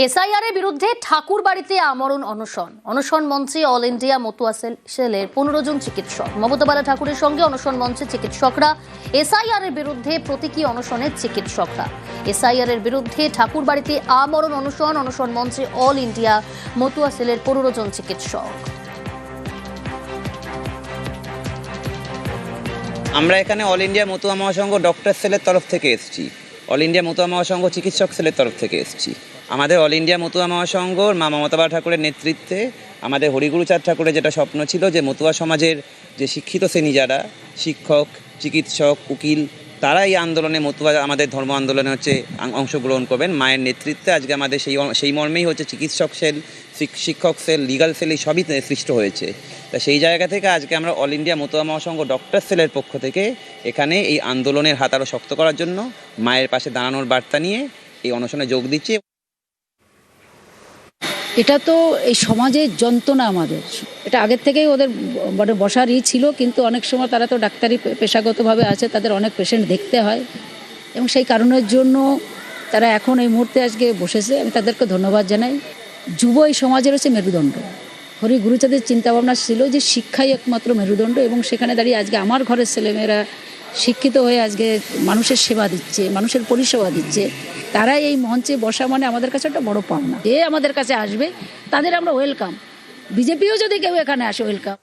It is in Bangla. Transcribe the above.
এসআইআর এর বিরুদ্ধে ঠাকুর বাড়িতে আমরণ অনশন। অনশন মঞ্চে অল ইন্ডিয়া মতুয়া সেল- সেলের পনেরো জন চিকিৎসক। মমতা বালা ঠাকুরের সঙ্গে অনশন মঞ্চে চিকিৎসকরা, এসআইআর এর বিরুদ্ধে প্রতীকী অনশনের চিকিৎসকরা। এসআইআর এর বিরুদ্ধে ঠাকুর বাড়িতে আমরণ অনশন অনশন মঞ্চে অল ইন্ডিয়া মতুয়া সেলের পনেরো জন চিকিৎসক। আমরা এখানে all India Matua Mahasangha doctor সেলের তরফ থেকে এসেছি। অল ইন্ডিয়া মতুয়া মহাসংঘ চিকিৎসক সেলের তরফ থেকে এসেছি। আমাদের অল ইন্ডিয়া মতুয়া মহাসংঘর মা মমতা বা ঠাকুরের নেতৃত্বে, আমাদের হরিগুরুচাঁদ ঠাকুরের যেটা স্বপ্ন ছিল যে মতুয়া সমাজের যে শিক্ষিত শ্রেণি যারা, শিক্ষক, চিকিৎসক, উকিল, তারা এই আন্দোলনে মতুয়া আমাদের ধর্ম আন্দোলনে হচ্ছে অংশগ্রহণ করবেন। মায়ের নেতৃত্বে আজকে আমাদের সেই সেই মর্মেই হচ্ছে চিকিৎসক সেল, শিক- শিক্ষক সেল লিগাল সেল এই সবই সৃষ্ট হয়েছে। তা সেই জায়গা থেকে আজকে আমরা all India Matua Mahasangha doctor সেলের পক্ষ থেকে এখানে এই আন্দোলনের হাত আরও শক্ত করার জন্য মায়ের পাশে দাঁড়ানোর বার্তা নিয়ে এই অনশনে যোগ দিচ্ছি। এটা তো এই সমাজের যন্ত্রণা আমাদের। এটা আগের থেকেই ওদের মানে বসারই ছিল, কিন্তু অনেক সময় তারা তো ডাক্তারি পেশাগতভাবে আছে, তাদের অনেক পেশেন্ট দেখতে হয়। এবং সেই কারণের জন্য তারা এখন এই মুহূর্তে আজকে বসেছে। আমি তাদেরকে ধন্যবাদ জানাই। যুব এই সমাজের হচ্ছে মেরুদণ্ড। হরি গুরুচাঁদের চিন্তাভাবনা ছিল যে শিক্ষাই একমাত্র মেরুদণ্ড এবং সেখানে দাঁড়িয়ে আজকে আমার ঘরের ছেলেমেয়েরা শিক্ষিত হয়ে আজকে মানুষের সেবা দিচ্ছে, মানুষের পরিষেবা দিচ্ছে, তারাই এই মঞ্চে বসা মানে আমাদের কাছে একটা বড় পাওনা। যে আমাদের কাছে আসবে, তাদের আমরা ওয়েলকাম বিজেপিও যদি কেউ এখানে আসে ওয়েলকাম